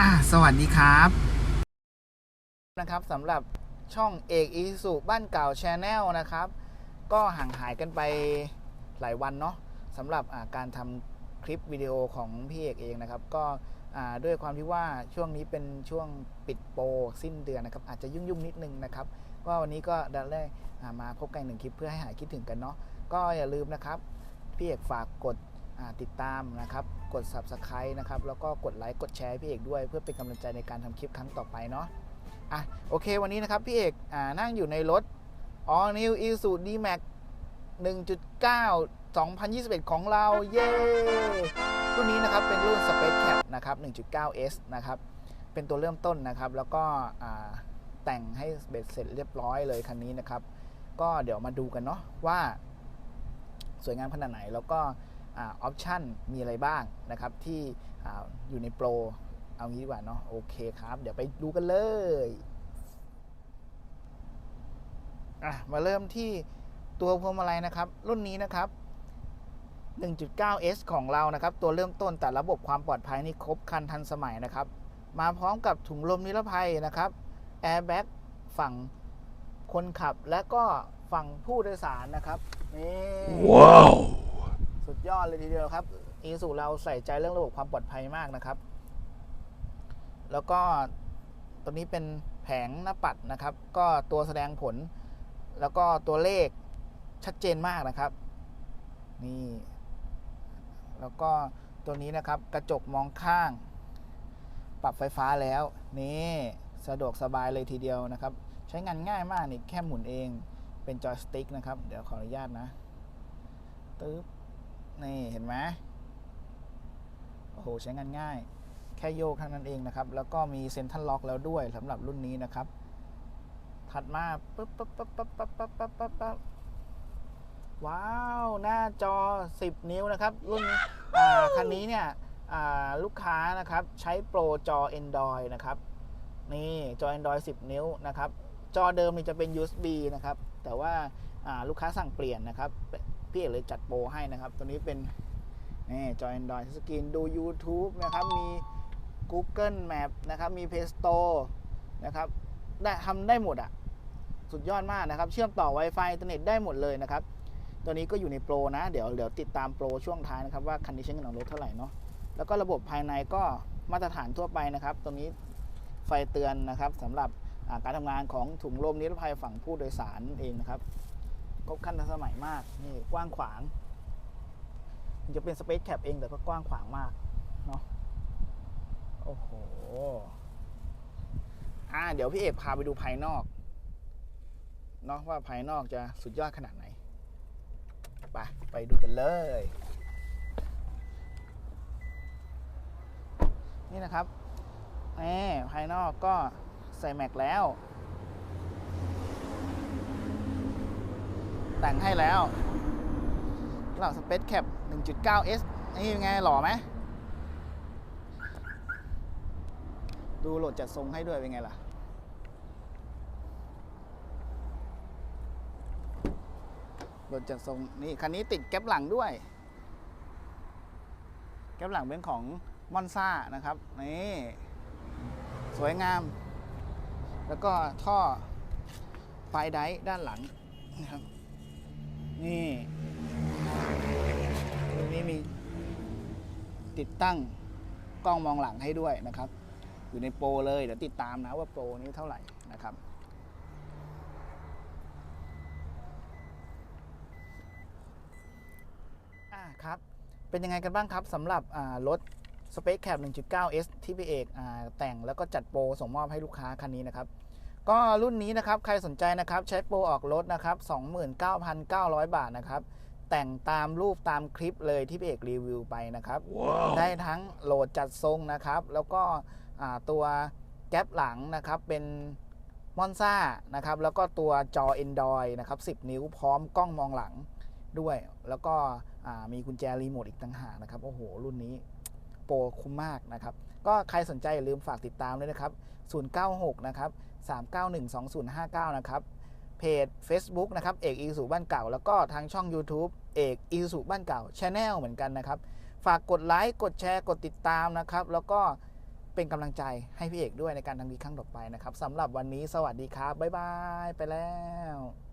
อะสวัสดีครับนะครับสำหรับช่องเอกอีสุบ้านเก่าชแนลนะครับ ก็ห่างหายกันไปหลายวันเนาะสำหรับการทำคลิปวิดีโอของพี่เอกเองนะครับ ก็ด้วยความที่ว่าช่วงนี้เป็นช่วงปิดโปรสิ้นเดือนนะครับ อาจจะยุ่งๆนิดนึงนะครับก็วันนี้ก็ได้อ่ามาพบกันหนึ่งคลิปเพื่อให้หายคิดถึงกันเนาะก็อย่าลืมนะครับพี่เอกฝากกด ติดตามนะครับ กด subscribe นะครับ แล้วก็กดไลค์กดแชร์พี่เอกด้วยเพื่อเป็นกำลังใจในการทำคลิปครั้งต่อไปเนาะอะโอเค วันนี้นะครับพี่เอกอ่านั่งอยู่ในรถ All New Isuzu D-Max 1.9 2021 ของเรา เย้รุ่นนี้นะครับเป็นรุ่น Space Cap นะครับ 1.9S นะครับ เป็นตัวเริ่มต้นนะครับ แล้วก็แต่งให้เบ็ดเสร็จเรียบร้อยเลยคันนี้นะครับ ก็เดี๋ยวมาดูกันเนาะว่า สวยงามขนาดไหนแล้วก็ ออปชันมีอะไรบ้างนะครับที่ออยู่ในโปร เอางี้ดีกว่าเนาะโอเคครับ เดี๋ยวไปดูกันเลยมาเริ่มที่ตัวพวงมาลัยนะครับ รุ่นนี้นะครับ 1.9S ของเรานะครับ ตัวเริ่มต้นแต่ระบบความปลอดภัยนี่ครบครันทันสมัยนะครับ มาพร้อมกับถุงลมนิรภัยนะครับแอร์แบ็กฝั่งคนขับและก็ฝั่งผู้โดยสารนะครับนี่ Wow. สุดยอดเลยทีเดียวครับอีสุเราใส่ใจเรื่องระบบความปลอดภัยมากนะครับ แล้วก็ตัวนี้เป็นแผงหน้าปัดนะครับ ก็ตัวแสดงผล แล้วก็ตัวเลขชัดเจนมากนะครับ นี่ แล้วก็ตัวนี้นะครับกระจกมองข้าง ปรับไฟฟ้าแล้ว นี่สะดวกสบายเลยทีเดียวนะครับ ใช้งานง่ายมากนี่แค่หมุนเองเป็นจอยสติ๊กนะครับ เดี๋ยวขออนุญาตนะตึ๊บ นี่เห็นไหมโอ้โหใช้งานง่าย แค่โยกเท่านั้นเองนะครับ แล้วก็มีเซ็นทรัลล็อกแล้วด้วยสำหรับรุ่นนี้นะครับ ถัดมาปึ๊บปึ๊บปึ๊บปึ๊บปึ๊บปึ๊บปึ๊บปึ๊บปึ๊บว้าว หน้าจอ 10 นิ้วนะครับ รุ่นอ่าคันนี้เนี่ยอ่าลูกค้านะครับ ใช้โปรจอ Android นะครับ นี่จอ Android 10 นิ้วนะครับ จอเดิมนี่จะเป็น USB นะครับ แต่ว่าอ่าลูกค้าสั่งเปลี่ยนนะครับ พี่เอกเลยจัดโปรให้นะครับ ตัวนี้เป็นนี่จอ Android สกรีนดู YouTube นะครับ มี Google Map นะครับ มี Play Store นะครับ ได้ทำได้หมดอะสุดยอดมากนะครับ เชื่อมต่อ Wi-Fi อินเทอร์เน็ตได้หมดเลยนะครับ ตัวนี้ก็อยู่ในโปรนะ เดี๋ยวเดี๋ยวติดตามโปรช่วงท้ายนะครับ ว่าคันนี้ใช้เงินออกรถเท่าไหร่เนาะ แล้วก็ระบบภายในก็มาตรฐานทั่วไปนะครับตรงนี้ไฟเตือนนะครับสำหรับการทำงานของถุงลมนิรภัยฝั่งผู้โดยสารเองนะครับ ครบครันทันสมัยมากนี่กว้างขวางมันจะเป็นสเปซแคปเองแต่ก็กว้างขวางมากเนาะโอ้โหอ่าเดี๋ยวพี่เอกพาไปดูภายนอกเนาะว่าภายนอกจะสุดยอดขนาดไหนไปไปดูกันเลย นี่นะครับนี่ภายนอกก็ใส่แม็กแล้ว แต่งให้แล้วสำหรับ Space Cap 1.9S นี่เป็นไงหล่อไหม ดูโหลดจัดทรงให้ด้วยเป็นไงล่ะ โหลดจัดทรงนี่คันนี้ติดแก๊ปหลังด้วย แก๊ปหลังเป็นของมอนซ่านะครับ นี่ สวยงาม แล้วก็ท่อไฟไดร์ด้านหลังนะครับ นี่ตรงนี้มีติดตั้งกล้องมองหลังให้ด้วยนะครับ อยู่ในโปรเลยเดี๋ยวติดตามนะว่าโปรนี้เท่าไหร่นะครับอ่าครับ เป็นยังไงกันบ้างครับสำหรับรถ Space Cap 1.9S ที่พี่เอกแต่งแล้วก็จัดโปรส่งมอบให้ลูกค้าคันนี้นะครับ ก็รุ่นนี้นะครับใครสนใจนะครับใช้โปรออกรถนะครับ 29,900 บาทนะครับ แต่งตามรูปตามคลิปเลยที่พี่เอกรีวิวไปนะครับ Wow. ได้ทั้งโหลดจัดทรงนะครับ แล้วก็อ่าตัวแก๊ปหลังนะครับเป็นมอนซ่านะครับ แล้วก็ตัวจอ Android นะครับ 10 นิ้วพร้อมกล้องมองหลังด้วย แล้วก็อ่ามีกุญแจรีโมทอีกต่างหากนะครับ โอ้โห รุ่นนี้โปรคุ้มมากนะครับ ก็ใครสนใจอย่าลืมฝากติดตามด้วยนะครับ 096 นะครับ 3912059 นะครับ เพจ Facebook นะครับ เอกอีสุบ้านเก่า แล้วก็ทางช่อง YouTube เอกอีสุบ้านเก่า Channel เหมือนกันนะครับ ฝากกดไลค์ กดแชร์ กดติดตามนะครับ แล้วก็เป็นกำลังใจให้พี่เอกด้วยในการทำดีครั้งต่อไปนะครับสำหรับวันนี้สวัสดีครับ บ๊ายบาย ไปแล้ว